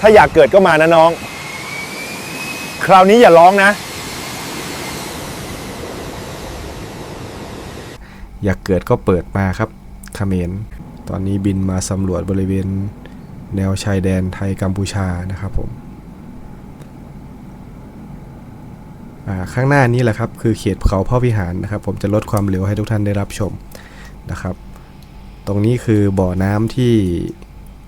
ถ้าอยากเกิดก็มานะน้อง คราวนี้อย่าร้องนะ อยากเกิดก็เปิดมาครับเขมรตอนนี้บินมาสำรวจบริเวณแนวชายแดนไทยกัมพูชานะครับผมอ่าข้างหน้านี้แหละครับคือเขตเขาพ่อวิหารนะครับ ผมจะลดความเร็วให้ทุกท่านได้รับชมนะครับ ตรงนี้คือบ่อน้ำที่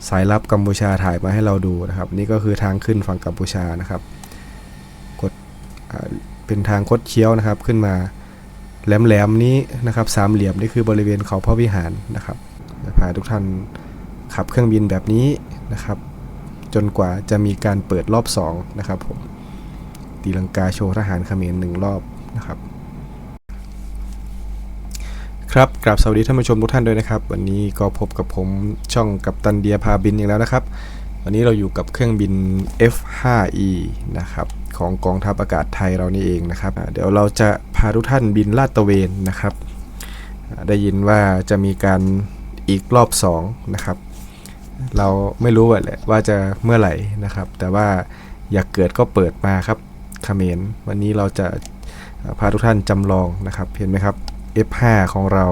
สายลับกัมพูชาถ่ายมาให้เราดูนะครับ นี่ก็คือทางขึ้นฝั่งกัมพูชานะครับกดเป็นทางคดเคี้ยวนะครับขึ้นมาแหลมๆนี้นะครับสามเหลี่ยมนี่คือบริเวณเขาพระวิหารนะครับพาทุกท่านขับเครื่องบินแบบนี้นะครับ จนกว่าจะมีการเปิดรอบ2นะครับผมตีลังกาโชว์ทหารเขมรหนึ่งรอบนะครับ ครับกราบสวัสดีท่านผู้ชมทุกท่านด้วยนะครับ วันนี้ก็พบกับผมช่องกับตันเดียพาบินอีกแล้วนะครับ วันนี้เราอยู่กับเครื่องบิน F5E นะครับของกองทัพอากาศไทยเรานี่เองนะครับ เดี๋ยวเราจะพาทุกท่านบินลาดตระเวนนะครับ ได้ยินว่าจะมีการอีกรอบ2นะครับ เราไม่รู้แหละว่าจะเมื่อไหร่นะครับ แต่ว่าอยากเกิดก็เปิดมาครับเขมรวันนี้เราจะพาทุกท่านจำลองนะครับเห็นไหมครับ F5 ของเรา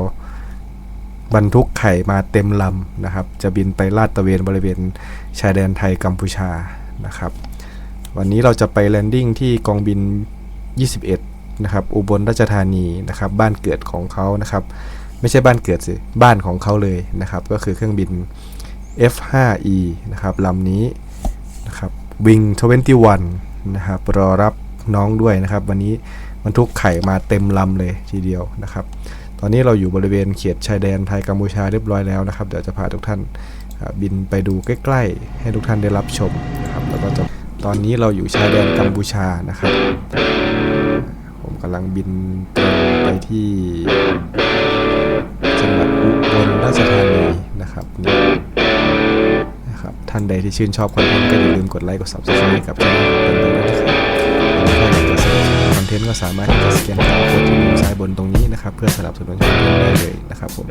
บรรทุกไข่มาเต็มลำนะครับ จะบินไปลาดตะเวนบริเวณชายแดนไทยกัมพูชานะครับ วันนี้เราจะไปแลนดิ้งที่กองบิน 21 นะครับ อุบลราชธานีนะครับ บ้านเกิดของเขานะครับ ไม่ใช่บ้านเกิดสิ บ้านของเขาเลยนะครับ ก็คือเครื่องบิน F5E นะครับลำนี้นะครับ Wing 21 นะครับ รอรับน้องด้วยนะครับ วันนี้ บรรทุกไข่มาเต็มลำเลยทีเดียวนะครับ ตอนนี้เราอยู่บริเวณเขตชายแดนไทยกัมพูชาเรียบร้อยแล้วนะครับ เดี๋ยวจะพาทุกท่านบินไปดูใกล้ๆ ให้ทุกท่านได้รับชมนะครับ แล้วก็จะตอนนี้เราอยู่ชายแดนกัมพูชานะครับ ผมกำลังบินตรงไปที่จังหวัดอุบลราชธานีนะครับนี่นะครับ ท่านใดที่ชื่นชอบคอนเทนต์ก็อย่าลืมกดไลค์กด subscribe กับช่องของผมด้วยนะครับ นต์ก็สามารถที่จะสแกน QR Code ที่มุมซ้ายบนตรงนี้นะครับ เพื่อสนับสนุนคอนเทนต์ได้เลยนะครับผม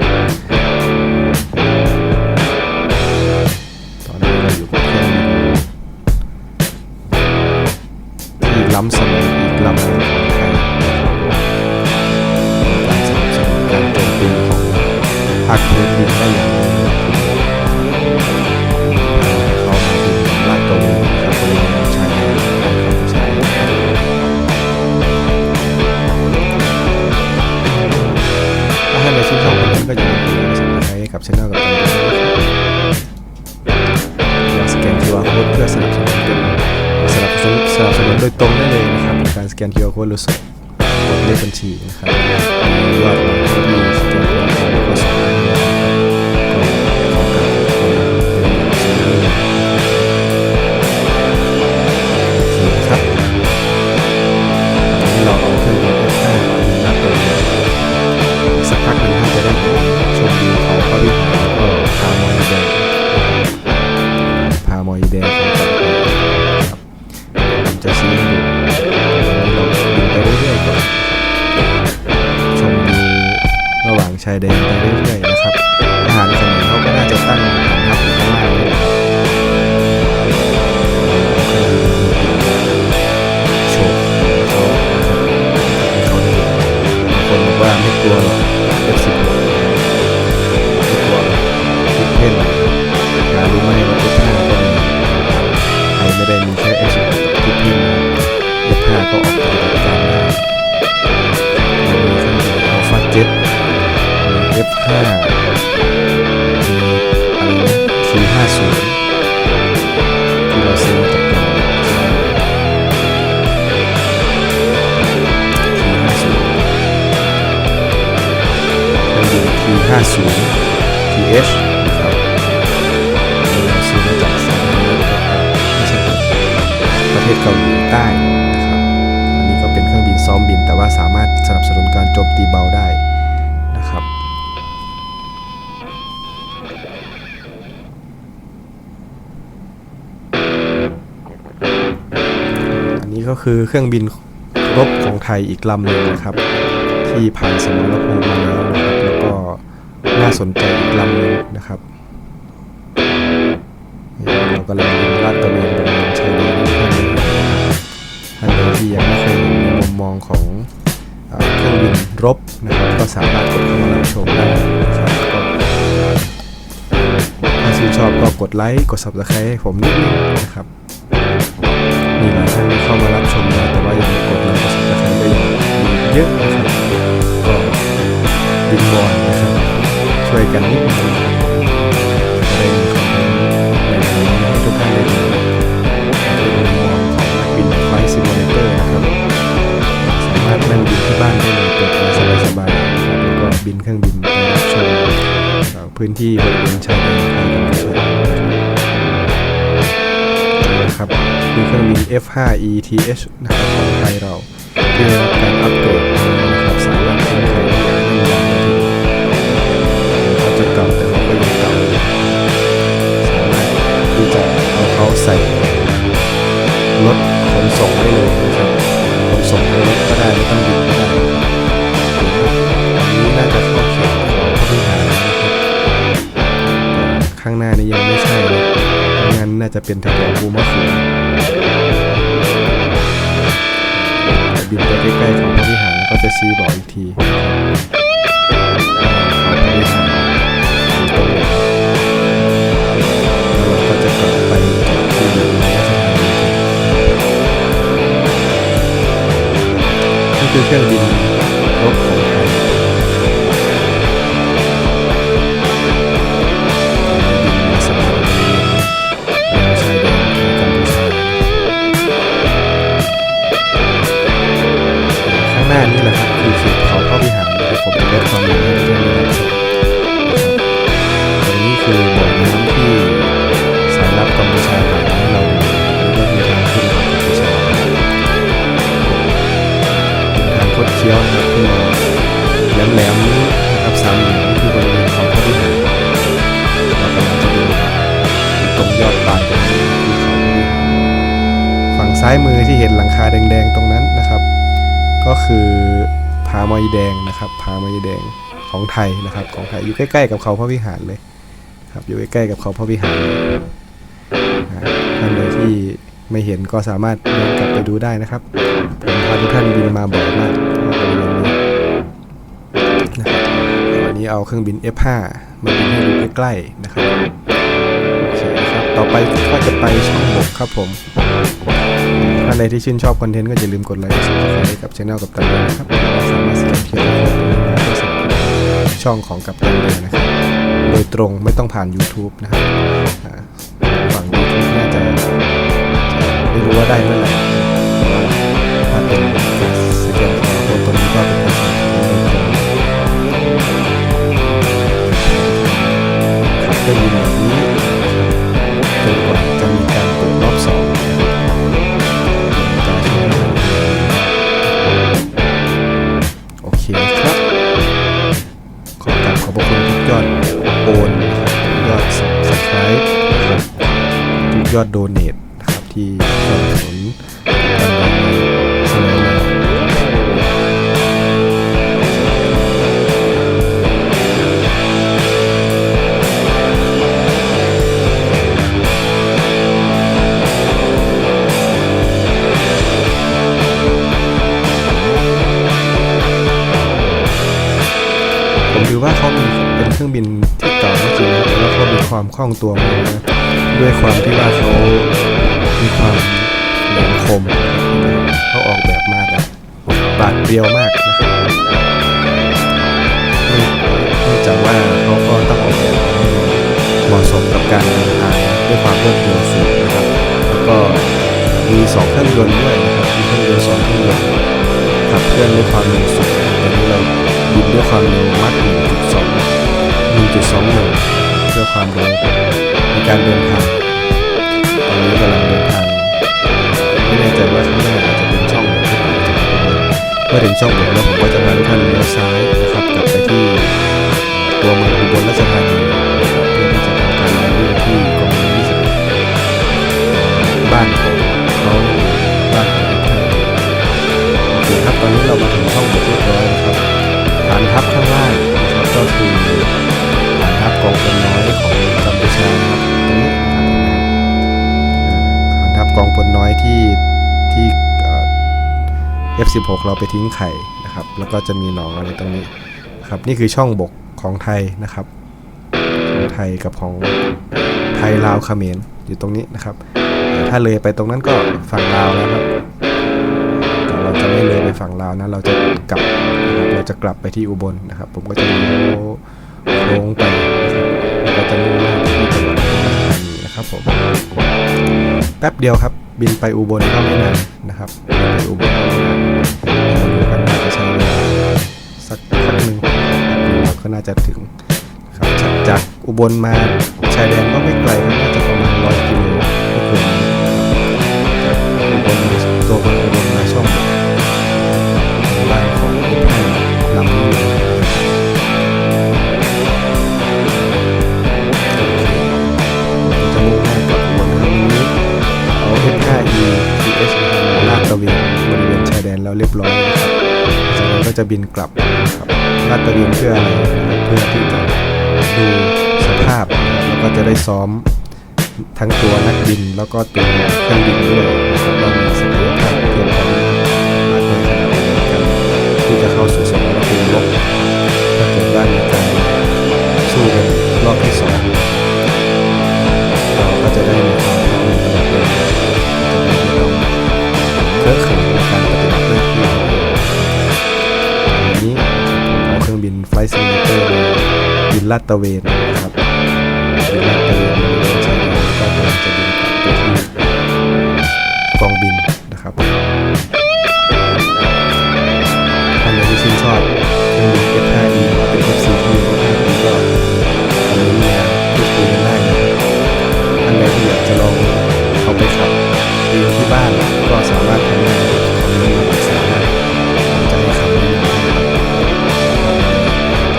ตอนนี้เราอยู่กับเครื่องบินที่ล้ำสมัยอีกลำหนึ่งของไทยการสนับสนุนการโจมตีของภาคพื้นดินได้อย่าง ในก ไม่กลัวหรอก F16 ไม่กลัวหรอกคิดเพ่นหารู้ไหมว่าทุกท่าก็มีไทยไม่ได้มีแค่เอชทุกทีมทุกท่าก็ออกปฏิบัติการได้เรามีทั้งอัลฟาเจ็ตมี F5 มี 50 TH นะครับเราซื้อมาจากสหรัฐไม่ใช่ครับประเทศเกาหลีใต้นะครับอันนี้ก็เป็นเครื่องบินซ้อมบิน แต่ว่าสามารถสนับสนุนการโจมตีเบาได้นะครับอันนี้ก็คือเครื่องบินรบของไทยอีกลำหนึ่งนะครับ ที่ผ่านสมรภูมิมาแล้ว น่าสนใจอีกลำหนึ่งนะครับเรากำลังลาดตระเวนบริเวณชายแดนท่านได้เห็นนะครับท่านใดที่ยังไม่เคยเห็นมุมมองของเครื่องบินรบนะครับก็สามารถกดเข้ามารับชมได้นะครับก็ถ้าชื่นชอบก็กดไลค์กด subscribe ให้ผมนิดนึงนะครับมีหลายท่านที่เข้ามารับชมแล้วแต่ว่ายังไม่กดไลค์กด subscribe ก็ยังมีเยอะนะครับก็บินบอลนะครับ ช่วยกันนิดนึงจะได้มีคอนเทนต์ใหม่ๆให้ทุกท่านได้ดูเป็นมุมมองของนักบินไฟซิมูเลเตอร์นะครับ สามารถนั่งบินที่บ้านได้เลยเปิดแอร์สบายๆแล้วก็บินเครื่องบินไปรับชมพื้นที่บริเวณชายแดนไทยกัมพูชานะครับคือเครื่องบิน F5 ETH นะครับของไทยเราที่ได้รับการอัปเกรด ที่จะเอาเขาใส่รถขนส่งได้เลยนะครับขนส่งในรถก็ได้ไม่ต้องบินก็ได้อันนี้น่าจะเข้าเขตของผู้บริหารนะครับแต่ข้างหน้านี้ยังไม่ใช่นะงั้นน่าจะเป็นแถวๆภูมะเขือแต่บินไปใกล้ๆของผู้บริหารก็จะชี้บอกอีกที นี่คื คี้ยวนะครับขึ้นมาแหลมๆนี้นะครับสามเหลี่ยมคือบริเวณของพระวิหารเรากำลังจะดูตรงยอดปานตรงนี้คือเขาพระวิหารฝั่งซ้ายมือที่เห็นหลังคาแดงๆตรงนั้นนะครับ ก็คือผามอยแดงนะครับผามอยแดงของไทยนะครับของไทยอยู่ใกล้ๆกับเขาพระวิหารเลยครับอยู่ใกล้ๆกับเขาพระวิหารนะท่านใดที่ไม่เห็นก็สามารถย้อนกลับไปดูได้นะครับผมพาทุกท่านบินมาบ่อยมาก นะครับวันนี้เอาเครื่องบิน F5 มาบินให้ดูใกล้ๆนะครับโอเคครับ ต่อไปก็จะไปช่องบกครับผมท่านใดที่ชื่นชอบคอนเทนต์ก็อย่าลืมกดไลค์กดซับสไครต์กับช่องกับตันเดนนะครับสามารถสแกนเทียร์โค้ที่ช่องของกับตันเดนนะครับ โดยตรงไม่ต้องผ่าน YouTube นะครับฝั่ง YouTube น่าจะไม่รู้ว่าได้เมื่อไหร่ว่าถ้าเป็น การสแกนของตัวนี้ก็เป็นการสั่งของโดยตรงขับเครื่อนแบบนี้จนกว่าจะมีการเปิดรอบสองการใช้งานโอเคครับ ขอขอบคุณทุกยอดโอนทุกยอด subscribe นะครับทุกยอดโดเนทนะครับที่สนับสนุนการดำเนิน ผมดูว่าเขามีเป็นเครื่องบินที่เก่าก็จริงนะแต่ว่าเขามีความคล่องตัวมากนะด้วยความที่ว่าเขามีความแหลมคมเขาออกแบบมาแบบปราดเปรียวมากนะครับเนื่องจากว่าเขาก็ต้องออกแบบเหมาะสมกับการเดินทางด้วยความรวดเร็วสูงนะครับ แล้วก็มีสองเครื่องยนต์ด้วยนะครับมีเครื่องยนต์สองเครื่องยนต์ขับเคลื่อนด้วยความเร็วสูงตอนนี้เรา บินด้วยความเร็วมัก1.2 1.21เพื่อความเร็วในการเดินทางตอนนี้กำลังเดินทางไม่แน่ใจว่าข้างหน้าอาจจะเป็นช่องหรือเปล่าจะเป็นเมื่อถึงช่องหนึ่งแล้วผมก็จะพาทุกท่านเลี้ยวซ้ายนะครับกลับไปที่ตัวเมืองอุบลราชธานี F16 เราไปทิ้งไข่นะครับ แล้วก็จะมีหนองอะไรตรงนี้ครับนี่คือช่องบกของไทยนะครับของไทยกับของไทยลาวเขมรอยู่ตรงนี้นะครับ ถ้าเลยไปตรงนั้นก็ฝั่งลาวแล้วครับแต่เราจะไม่เลยไปฝั่งลาวนะเราจะกลับนะครับเราจะกลับไปที่อุบลนะครับ ผมก็จะเลี้ยวโค้งไปนะครับแล้วก็จะมุ่งหน้าที่จังหวัดอุบลธานีนะครับผมแป๊บเดียวครับบินไปอุบลก็ไม่นานนะครับบินไปอุบล ก็น่าจะถึงครับจากอุบลมาชายแดนก็ไม่ไกลน่าจะประมาณร้อยกิโลไม่เกินนี้นะครับจากอุบลตัวเมืองอุบลมาช่องไล่ของอุบลลำนี้เลยจะมุ่งหน้ากลับอุบลครับวันนี้เอา F5E TH มาลาดตระเวนบริเวณชายแดนแล้วเรียบร้อย จะบินกลับครับลาดตระเวนเพื่ออะไรเพื่อที่จะดูสภาพแล้วก็จะได้ซ้อมทั้งตัวนักบินแล้วก็ตัวเครื่องบินด้วยนะครับว่ามีศักยภาพเพียงพอมกน้อยขนาดไหนในที่จะเข้าสู่สมรภูมิรบถ้าเกิดว่ามีการสู้กัน อาเครื่องบิน Flight Simulator มาบินลาดตระเวนนะครับบินลาดตระเวนบริเวณชายแดนก็กำลังจะบินไปที่กองบินนะครับท่านใดที่ชื่นชอบเครื่องบิน F5E หรือว่าเป็น F4T F5E ก็คอมเมนต์มาพูดคุยกันได้นะครับท่านใดที่อยากจะลองเอาไปขับเองที่บ้านก็สามารถทำได้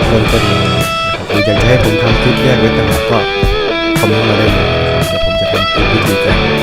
เริ่มต้นยังไงนะครับหรืออยากจะให้ผมทำคลิปแยกไว้ต่างหากก็คอมเมนต์มาได้เลยนะครับเดี๋ยวผมจะทำคลิปวิธีการ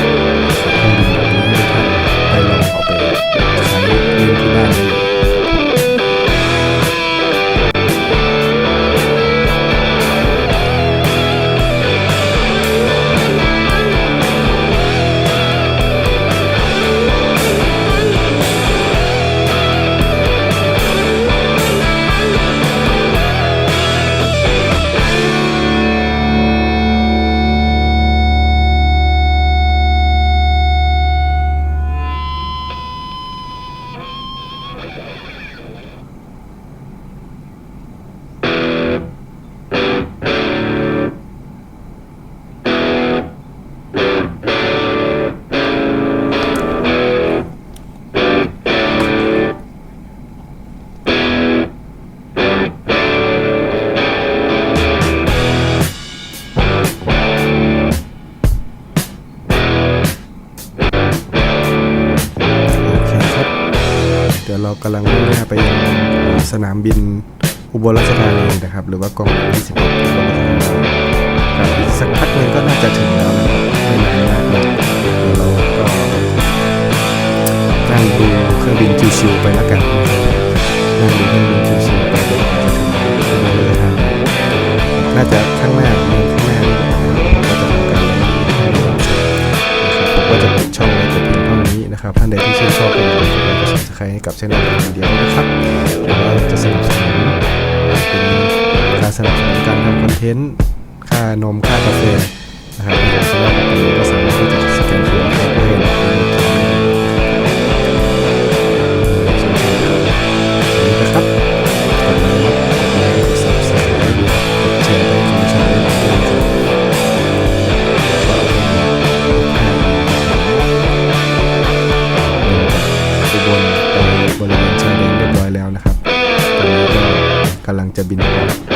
บินอุบลราชธานีนะครับ หรือว่ากองบินที่16อุบลราชธานีครับอีกสักพักหนึ่งก็น่าจะถึงแล้วนะครับไม่นานมากเลยเดี๋ยวเราก็นั่งดูเครื่องบินชิวๆไปแล้วกันนั่งดูเครื่องบินชิวๆไปเดี๋ยวเราจะถึงอุบลราชธานีน่าจะข้างหน้าเมืองข้างหน้าผมก็จะทำการลงให้ดูนะครับผมก็จะปิดช่องไว้แต่เพียงเท่านี้นะครับท่านใดที่ชื่นชอบก็อย่าลืมกดไล ค์กด subscribe ให้กับช่องของเดียวด้วยนะครับเดี๋ยวเราจะสนับสนุนเป็นการสนับสนุนการทำคอนเทนต์ค่านมค่ากาแฟนะครับในสำหรับตรงนี้ก็สามารถที่จะสแกน QR code ได้ในนี้ กำ